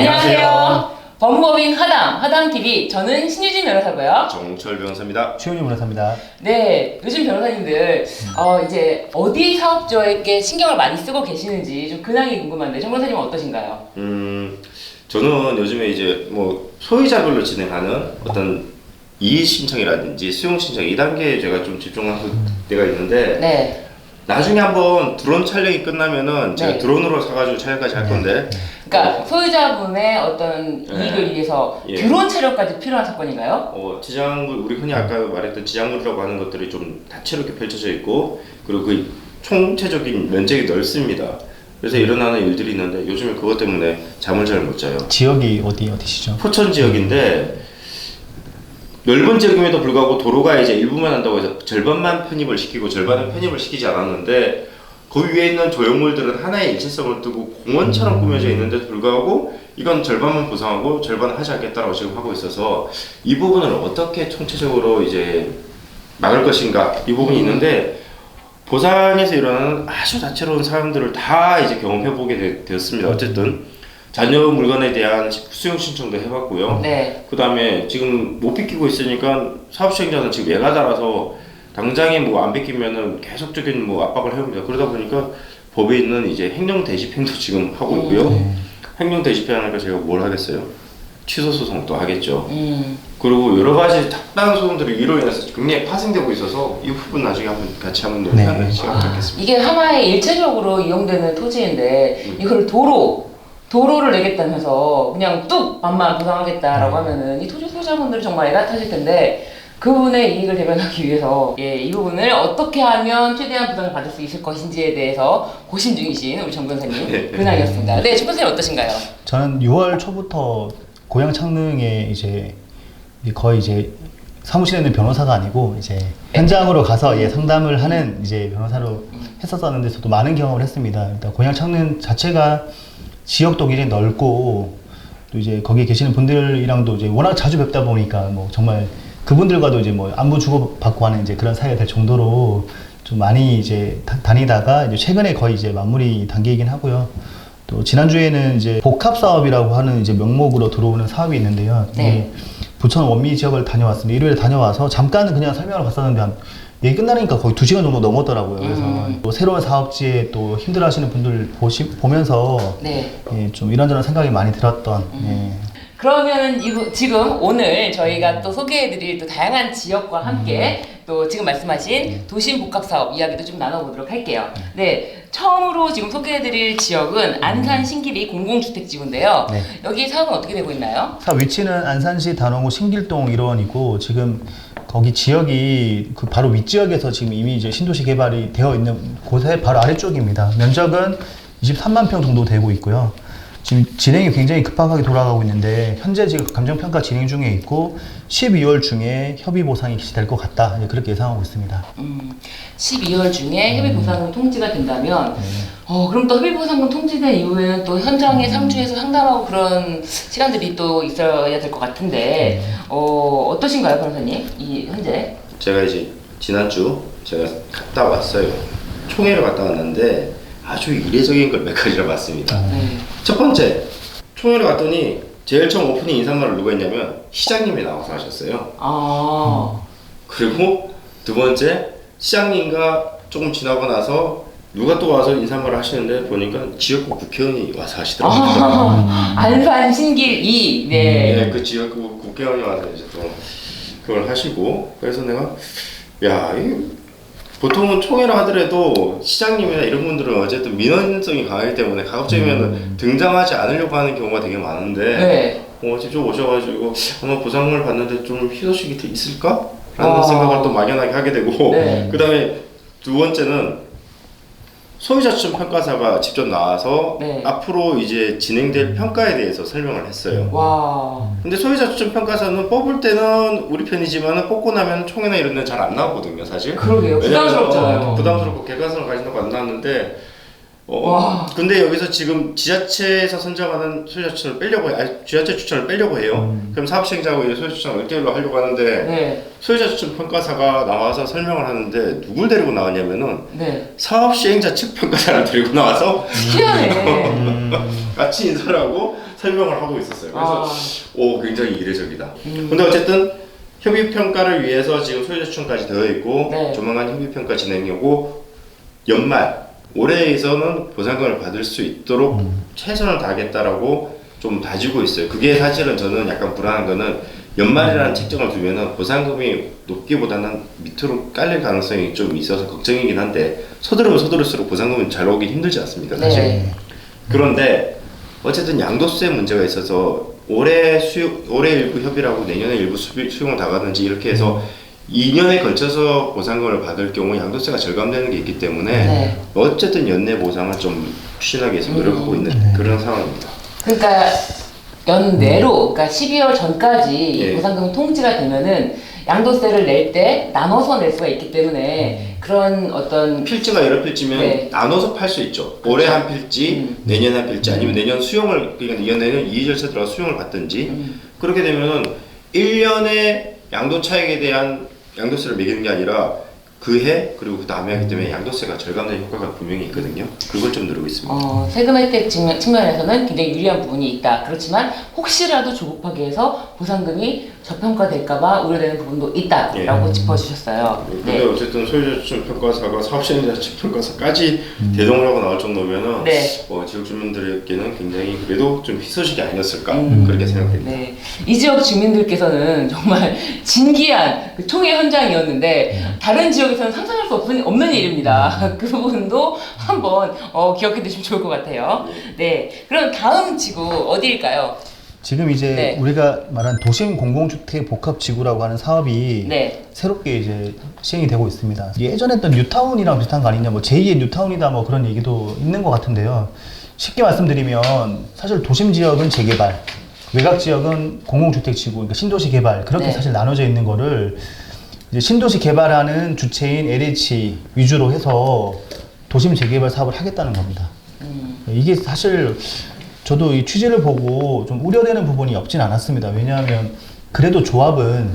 안녕하세요. 법무법인 하담, 하담TV. 저는 신유진 변호사고요. 정철 변호사입니다. 최윤희 변호사입니다. 네, 요즘 변호사님들, 어, 이제 어디 사업주에게 신경을 많이 쓰고 계시는지 좀 근황이 궁금한데, 정 변호사님은 어떠신가요? 음, 저는 요즘에 이제 뭐 소유자별로 진행하는 어떤 이의 신청이라든지 수용 신청 2단계에 제가 좀 집중하고 때가 있는데 네. 나중에 한번 드론 촬영이 끝나면은 제가 네. 드론으로 사가지고 촬영까지 할 건데 그러니까 소유자분의 어떤 네. 이익을 위해서 예. 드론 촬영까지 필요한 사건인가요? 어, 지장물 우리 흔히 아까 말했던 지장물이라고 하는 것들이 좀 다채롭게 펼쳐져 있고 그리고 그 총체적인 면적이 넓습니다. 그래서 일어나는 일들이 있는데 요즘에 그것 때문에 잠을 잘 못 자요. 지역이 어디 어디시죠? 포천 지역인데 넓은 지역임에도 불구하고 도로가 이제 일부만 한다고 해서 절반만 편입을 시키고 절반은 편입을 시키지 않았는데 그 위에 있는 조형물들은 하나의 일체성을 두고 공원처럼 꾸며져 있는데도 불구하고 이건 절반만 보상하고 절반은 하지 않겠다라고 지금 하고 있어서 이 부분을 어떻게 총체적으로 이제 막을 것인가 이 부분이 있는데 보산에서 일어나는 아주 다채로운 사항들을 다 이제 경험해 보게 되었습니다. 어쨌든 자녀 물건에 대한 수용 신청도 해봤고요. 네. 그 다음에 지금 못 비키고 있으니까 사업 시행자는 지금 달아서 당장에 뭐 안 비키면은 계속적인 뭐 압박을 해옵니다. 그러다 보니까 법에 있는 이제 행령 대집행도 지금 하고 있고요. 네. 행령 대집행하니까 제가 뭘 하겠어요? 취소 소송도 하겠죠. 음. 그리고 여러 가지 탁당한 소송들이 이로 인해서 굉장히 파생되고 있어서 이 부분 나중에 한번 같이 한번 네. 논의하는 시간 갖겠습니다. 이게 하나의 일체적으로 이용되는 토지인데 음. 이걸 도로 도로를 내겠다면서 그냥 뚝 반만 보상하겠다라고 네. 하면은 이 토지 소유자분들이 정말 애같하실 텐데 그분의 이익을 대변하기 위해서 예, 이 부분을 어떻게 하면 최대한 보상을 받을 수 있을 것인지에 대해서 고심 중이신 우리 정 변호사님 네. 근황이었습니다. 네, 정 변호사님 어떠신가요? 저는 6월 초부터 고향 창릉에 이제 거의 이제 사무실에 있는 변호사가 아니고 이제 현장으로 가서 예, 상담을 하는 이제 변호사로 했었었는데 저도 많은 경험을 했습니다. 일단 고향 창릉 자체가 지역도 굉장히 넓고 또 이제 거기에 계시는 분들이랑도 이제 워낙 자주 뵙다 보니까 뭐 정말 그분들과도 이제 뭐 안부 주고 받고 하는 이제 그런 사이가 될 정도로 좀 많이 이제 다, 다니다가 이제 최근에 거의 이제 마무리 단계이긴 하고요. 또 지난주에는 이제 복합 사업이라고 하는 이제 명목으로 들어오는 사업이 있는데요. 네. 부천 원미 지역을 다녀왔습니다. 일요일에 다녀와서 잠깐은 그냥 설명을 갔었는데 한 얘기 끝나니까 거의 두 시간 정도 넘었더라고요. 그래서 음. 또 새로운 사업지에 또 힘들어하시는 분들 보시, 보면서 네. 예, 좀 이런저런 생각이 많이 들었던 예, 그러면은 이부, 지금 오늘 저희가 또 소개해드릴 또 다양한 지역과 함께 또 지금 말씀하신 도심 복합 사업 이야기도 좀 나눠보도록 할게요. 네, 처음으로 지금 소개해드릴 지역은 안산 신길이 공공주택 지구인데요. 네. 여기 사업은 어떻게 되고 있나요? 사업 위치는 안산시 단원구 신길동 일원이고 지금 거기 지역이 그 바로 윗지역에서 지금 이미 이제 신도시 개발이 되어 있는 곳의 바로 아래쪽입니다. 면적은 23만 평 정도 되고 있고요. 지금 진행이 굉장히 급박하게 돌아가고 있는데 현재 지금 감정평가 진행 중에 있고 12월 중에 협의 보상이 개시될 것 같다 이제 그렇게 예상하고 있습니다. 음, 12월 중에 협의 보상금 통지가 된다면, 어, 그럼 또 협의 보상금 통지된 이후에는 또 현장에 상주해서 상담하고 그런 시간들이 또 있어야 될 것 같은데, 어, 어떠신가요, 변호사님? 이 현재? 제가 이제 지난주 제가 갔다 왔어요. 총회를 갔다 왔는데 아주 이례적인 걸 몇 가지를 봤습니다. 네. 첫 번째 총회를 갔더니 제일 처음 오프닝 인사말을 누가 했냐면 시장님이 나와서 하셨어요. 아, 그리고 두 번째 시장님과 조금 지나고 나서 누가 또 와서 인사말을 하시는데 보니까 지역구 국회의원이 와서 하시더라고요. 아, 안산 신길 2, 네. 네, 그 지역구 국회의원이 와서 이제 또 그걸 하시고 그래서 내가 야, 이 보통은 총회를 하더라도 시장님이나 이런 분들은 어쨌든 민원성이 강하기 때문에 가급적이면 등장하지 않으려고 하는 경우가 되게 많은데 네. 어, 직접 오셔가지고 아마 보상금을 받는데 좀 희소식이 있을까? 라는 아. 생각을 또 막연하게 하게 되고 네. 그 다음에 두 번째는 소유자 추천 평가사가 직접 나와서 네. 앞으로 이제 진행될 평가에 대해서 설명을 했어요. 와. 근데 소유자 추천 평가사는 뽑을 때는 우리 편이지만 뽑고 나면 총회나 이런 데는 잘 안 나오거든요, 사실. 그러게요. 왜냐면, 부담스럽잖아요. 어, 부담스럽고 객관성을 가진 다고 안 나왔는데 어, 와. 근데 여기서 지금 지자체에서 선정하는 소유자 추천을 빼려고 해, 아니, 지자체 추천을 빼려고 해요. 그럼 사업 시행자하고 이제 소유자 추천을 1대1로 하려고 하는데 네. 소유자 추천 평가사가 나와서 설명을 하는데 누굴 데리고 나왔냐면은 네. 사업 시행자 측 평가사를 데리고 나와서 희한해. 음, 같이 인사를 하고 설명을 하고 있었어요. 그래서 아. 오 굉장히 이례적이다. 음. 근데 어쨌든 협의 평가를 위해서 지금 소유자 추천까지 되어 있고 네. 조만간 협의 평가 진행이고 연말 올해에서는 보상금을 받을 수 있도록 최선을 다하겠다라고 좀 다지고 있어요. 그게 사실은 저는 약간 불안한 거는 연말이라는 책정을 두면은 보상금이 높기보다는 밑으로 깔릴 가능성이 좀 있어서 걱정이긴 한데 서두르면 서두를수록 보상금은 잘 오기 힘들지 않습니까? 사실. 네. 그런데 어쨌든 양도세 문제가 있어서 올해 수요 올해 일부 협의라고 내년에 일부 수비, 수용을 나가든지 이렇게 해서 2년에 걸쳐서 보상금을 받을 경우 양도세가 절감되는 게 있기 때문에 네. 어쨌든 연내 보상을 좀 추진하기 위해서 노력하고 음. 있는 그런 상황입니다. 그러니까 연내로 그러니까 12월 전까지 예. 보상금이 통지가 되면은 양도세를 낼 때 나눠서 낼 수가 있기 때문에 그런 어떤 필지가 여러 필지면 네. 나눠서 팔 수 있죠. 올해 한 필지, 음. 내년 한 필지, 아니면 내년 수용을 그러니까 연내는 이의 절차 들어 수용을 받든지 음. 그렇게 되면은 1년의 양도 차익에 대한 양도세를 매기는 게 아니라 그해 그리고 그 다음에 하기 때문에 양도세가 절감되는 효과가 분명히 있거든요. 그걸 좀 누르고 있습니다. 어, 세금 혜택 측면, 측면에서는 굉장히 유리한 부분이 있다. 그렇지만 혹시라도 조급하게 해서 보상금이 저평가될까봐 우려되는 부분도 있다라고 예. 짚어주셨어요. 근데 네. 어쨌든 소유자 추천 평가사가 사업시행자 추천 평가사까지 대동을 하고 나올 정도면은 네. 어, 지역 주민들에게는 굉장히 그래도 좀 희소식이 아니었을까 음. 그렇게 생각됩니다. 네. 이 지역 주민들께서는 정말 진기한 그 총회 현장이었는데 다른 지역 에서는 상상할 수 없는, 없는 일입니다. 그 부분도 한번 어, 기억해 두시면 좋을 것 같아요. 네. 그럼 다음 지구 어디일까요? 지금 이제 네. 우리가 말한 도심 공공주택 복합 지구라고 하는 사업이 네. 새롭게 이제 시행이 되고 있습니다. 예전에 했던 뉴타운이랑 비슷한 거 아니냐, 뭐 제2의 뉴타운이다 뭐 그런 얘기도 있는 것 같은데요. 쉽게 말씀드리면 사실 도심 지역은 재개발, 외곽 지역은 공공주택 지구, 그러니까 신도시 개발 그렇게 네. 사실 나눠져 있는 거를 이제 신도시 개발하는 주체인 LH 위주로 해서 도심 재개발 사업을 하겠다는 겁니다. 음. 이게 사실 저도 이 취지를 보고 좀 우려되는 부분이 없진 않았습니다. 왜냐하면 그래도 조합은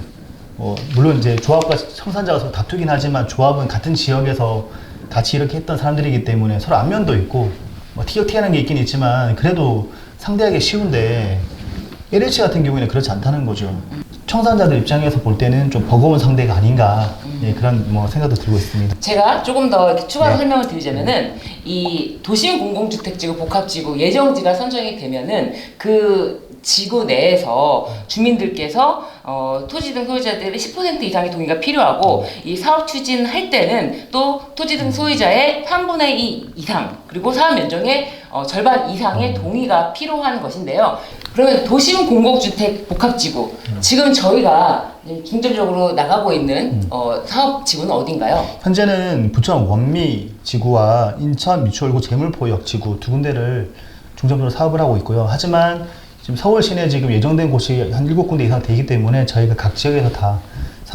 뭐 물론 이제 조합과 청산자가 서로 다투긴 하지만 조합은 같은 지역에서 같이 이렇게 했던 사람들이기 때문에 서로 안면도 있고 뭐 티격태격하는 게 있긴 있지만 그래도 상대하기 쉬운데 LH 같은 경우에는 그렇지 않다는 거죠. 청산자들 입장에서 볼 때는 좀 버거운 상대가 아닌가 예, 그런 뭐 생각도 들고 있습니다. 제가 조금 더 이렇게 추가로 네. 설명을 드리자면은 이 도심 공공주택지구 복합지구 예정지가 선정이 되면은 그 지구 내에서 주민들께서 어, 토지 등 소유자들의 10% 이상의 동의가 필요하고 이 사업 추진할 때는 또 토지 등 소유자의 3분의 2 이상 그리고 사업 면적의 어, 절반 이상의 동의가 필요한 것인데요. 그러면 도심 공공주택 복합지구 지금 저희가 중점적으로 나가고 있는 어, 사업 지구는 어딘가요? 현재는 부천 원미 지구와 인천 미추홀구 재물포역 지구 두 군데를 중점적으로 사업을 하고 있고요. 하지만 지금 서울 시내 지금 예정된 곳이 한 일곱 군데 이상 되기 때문에 저희가 각 지역에서 다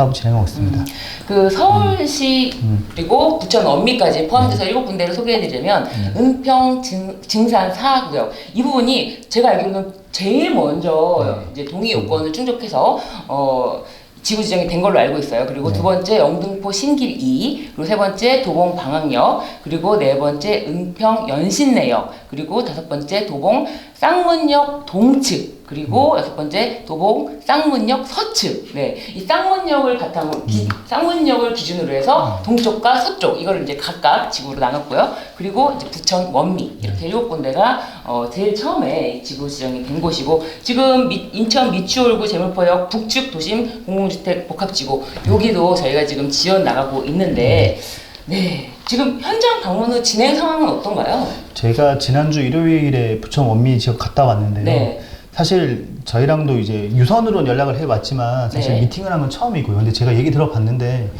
사업을 진행하고 있습니다. 그 서울시 그리고 부천 원미까지 포함돼서 일곱 군데를 소개해드리면 은평 증, 증산 사구역. 이 부분이 제가 알기로는 제일 먼저 이제 동의 요건을 충족해서 어 지구 지정이 된 걸로 알고 있어요. 그리고 두 번째 영등포 신길 2, 그리고 세 번째 도봉 방학역, 그리고 네 번째 은평 연신내역, 그리고 다섯 번째 도봉 쌍문역 동측, 그리고 여섯 번째 도봉 쌍문역 서측. 네, 이 쌍문역을 바탕으로 기, 쌍문역을 기준으로 해서 동쪽과 서쪽 이거를 이제 각각 지구로 나눴고요. 그리고 이제 부천 원미 이렇게 일곱 군데가 어, 제일 처음에 지구 지정이 된 곳이고 지금 미- 인천 미추홀구 재물포역 북측 도심 공공주택 복합지구 여기도 저희가 지금 지원 나가고 있는데 네 지금 현장 방문 후 진행 상황은 어떤가요? 제가 지난주 일요일에 부천 원미 지역 갔다 왔는데요. 네. 사실 저희랑도 이제 유선으로 연락을 해왔지만 사실 네. 미팅을 한 건 처음이고요. 근데 제가 얘기 들어봤는데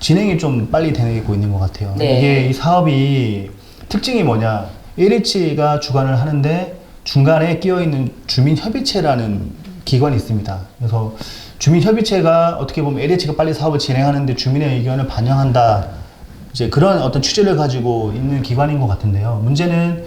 진행이 좀 빨리 되고 있는 것 같아요. 네. 이게 이 사업이 특징이 뭐냐? LH가 주관을 하는데 중간에 끼어 있는 주민협의체라는 기관이 있습니다. 그래서 주민협의체가 어떻게 보면 LH가 빨리 사업을 진행하는데 주민의 의견을 반영한다. 이제 그런 어떤 취지를 가지고 있는 기관인 것 같은데요. 문제는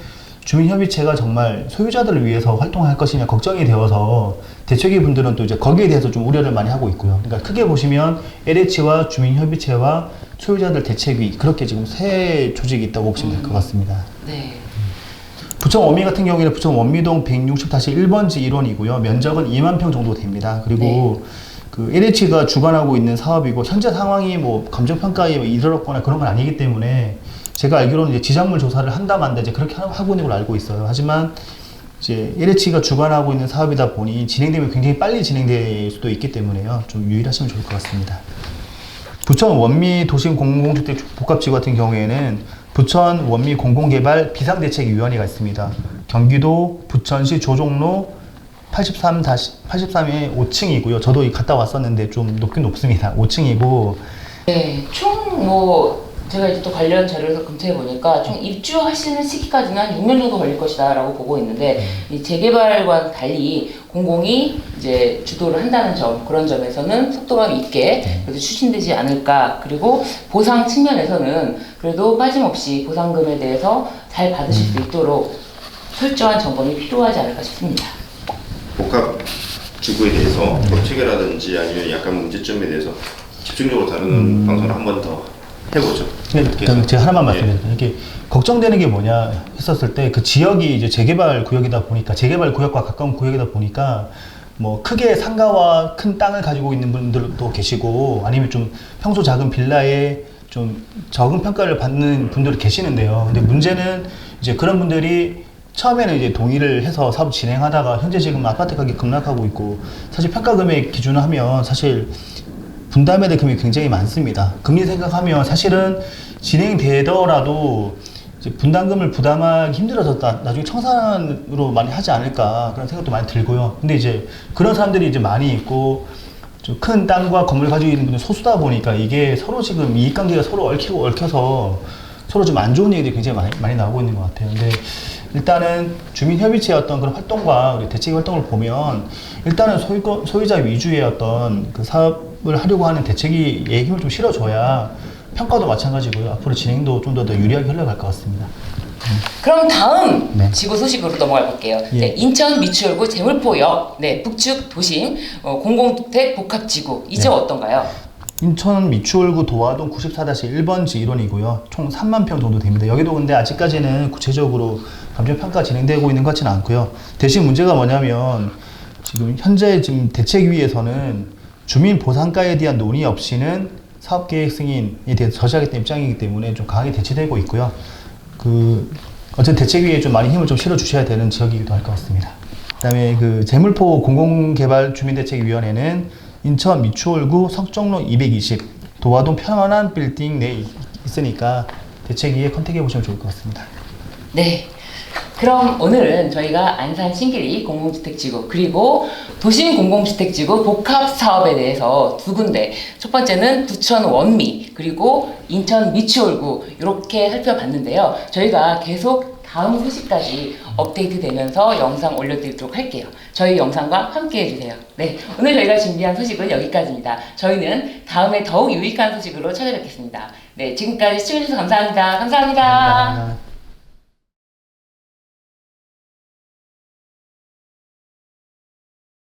주민협의체가 정말 소유자들을 위해서 활동할 것이냐 걱정이 되어서 대책위 분들은 또 이제 거기에 대해서 좀 우려를 많이 하고 있고요. 그러니까 크게 보시면 LH와 주민협의체와 소유자들 대책위 그렇게 지금 세 조직이 있다고 보시면 될 것 같습니다. 네. 부천 원미 같은 경우에는 부천 원미동 160-1번지 1원이고요. 면적은 2만 평 정도 됩니다. 그리고 그 LH가 주관하고 있는 사업이고 현재 상황이 뭐 감정 평가에 이르렀거나 그런 건 아니기 때문에 제가 알기로는 이제 지작물 조사를 한다 만다 이제 그렇게 하- 하고 있는 걸로 알고 있어요. 하지만 이제 LH가 주관하고 있는 사업이다 보니 진행되면 굉장히 빨리 진행될 수도 있기 때문에요. 좀 유의하시면 좋을 것 같습니다. 부천 원미 도심 공공주택 복합지구 같은 경우에는 부천 원미 공공개발 비상대책위원회가 있습니다. 경기도 부천시 조종로 83 83의 5층이고요. 저도 이 갔다 왔었는데 좀 높긴 높습니다. 5층이고 네, 총뭐 제가 이제 또 관련 자료에서 검토해 보니까 총 입주하시는 시기까지는 한 6년 정도 걸릴 것이다라고 보고 있는데 이 재개발과 달리 공공이 이제 주도를 한다는 점 그런 점에서는 속도감 있게 그래도 추진되지 않을까. 그리고 보상 측면에서는 그래도 빠짐없이 보상금에 대해서 잘 받으실 수 있도록 철저한 점검이 필요하지 않을까 싶습니다. 복합 주구에 대해서 법 체계라든지 아니면 약간 문제점에 대해서 집중적으로 다루는 방송을 한 번 더 해보죠. 일단 해서. 제가 하나만 예. 말씀드릴게요. 이게 걱정되는 게 뭐냐 했었을 때 그 지역이 이제 재개발 구역이다 보니까 재개발 구역과 가까운 구역이다 보니까 뭐 크게 상가와 큰 땅을 가지고 있는 분들도 계시고 아니면 좀 평소 작은 빌라에 좀 적은 평가를 받는 분들이 계시는데요. 근데 문제는 이제 그런 분들이 처음에는 이제 동의를 해서 사업 진행하다가 현재 지금 아파트 가격 급락하고 있고 사실 평가 금액 기준을 하면 사실 분담해야 될 금액이 굉장히 많습니다. 금리 생각하면 사실은 진행되더라도 분담금을 부담하기 힘들어서 나, 나중에 청산으로 많이 하지 않을까 그런 생각도 많이 들고요. 근데 이제 그런 사람들이 이제 많이 있고 좀 큰 땅과 건물 가지고 있는 분들 소수다 보니까 이게 서로 지금 이익관계가 서로 얽히고 얽혀서 서로 좀 안 좋은 얘기들이 굉장히 많이, 많이 나오고 있는 것 같아요. 근데 일단은 주민협의체의 어떤 그런 활동과 대책 활동을 보면 일단은 소유, 소유자 위주의 어떤 그 사업 을 하려고 하는 대책이 에 힘을 좀 실어줘야 평가도 마찬가지고요. 앞으로 진행도 좀 더 더 유리하게 흘러갈 것 같습니다. 그럼 다음 네. 지구 소식으로 넘어가 볼게요. 예. 네, 인천 미추홀구 재물포역 네, 북측 도심 어, 공공주택 복합지구 이제 네. 어떤가요? 인천 미추홀구 도화동 94-1번지 1원이고요. 총 3만 평 정도 됩니다. 여기도 근데 아직까지는 구체적으로 감정평가 진행되고 있는 것 같지는 않고요. 대신 문제가 뭐냐면 지금 현재 지금 대책위에서는 주민 보상가에 대한 논의 없이는 사업계획 승인에 대해서 저지하겠다는 입장이기 때문에 좀 강하게 대치되고 있고요. 그 어쨌든 대책위에 좀 많이 힘을 좀 실어 주셔야 되는 지역이기도 할 것 같습니다. 그다음에 그 재물포 공공개발 주민대책위원회는 인천 미추홀구 석정로 220 도화동 편안한 빌딩 내에 있으니까 대책위에 컨택해 보시면 좋을 것 같습니다. 네. 그럼 오늘은 저희가 안산 신길리 공공주택지구 그리고 도심 공공주택지구 복합 사업에 대해서 두 군데 첫 번째는 부천 원미 그리고 인천 미추홀구 이렇게 살펴봤는데요. 저희가 계속 다음 소식까지 업데이트 되면서 영상 올려드리도록 할게요. 저희 영상과 함께 해주세요. 네, 오늘 저희가 준비한 소식은 여기까지입니다. 저희는 다음에 더욱 유익한 소식으로 찾아뵙겠습니다. 네, 지금까지 시청해주셔서 감사합니다. 감사합니다. 감사합니다.